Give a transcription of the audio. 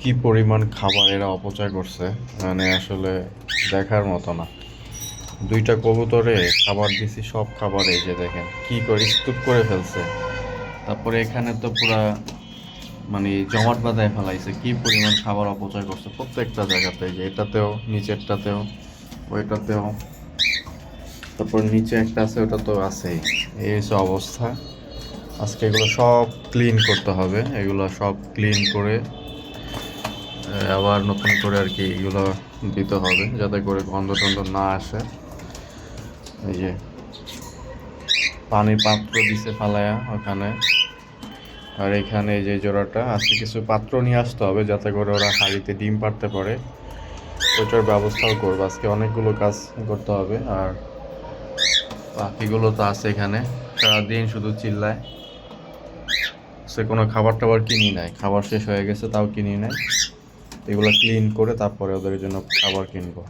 কি পরিমাণ খাবার এরা অপচয় করছে মানে আসলে দেখার মতো না। দুইটা কবুতরে খাবার দিছি, সব খাবার এই যে দেখেন, কি করে স্তূপ করে ফেলছে। তারপরে এখানে তো পুরা মানে জমাট বাঁধায় ফেলাইছে, কি পরিমাণ খাবার অপচয় করছে প্রত্যেকটা জায়গাতে। যে এটাতেও, নিচেরটাতেও, ওইটাতেও। তারপর নিচে একটা আছে, ওটা তো আছেই। এই হচ্ছে অবস্থা। আজকে এগুলো সব ক্লিন করতে হবে। এগুলো সব ক্লিন করে আবার নতুন করে আর কি এগুলো দিতে হবে যাতে করে গন্ধ টন্ধ না আসে। এই যে পানির পাত্র দিছে ফালায়া ওখানে। আর এখানে যে জোড়াটা, আজকে কিছু পাত্র নিয়ে আসতে হবে যাতে করে ওরা হাঁড়িতে ডিম পারতে পারে। ওইটার ব্যবস্থাও করব, আজকে অনেকগুলো কাজ করতে হবে। আর পাখিগুলো তো আছে এখানে, সারাদিন শুধু চিল্লায়। সে কোনো খাবার টাবার কিনি নাই, খাবার শেষ হয়ে গেছে, তাও কিনি নাই। এগুলো ক্লিন করে তারপরে ওদের জন্য খাবার কিনবো।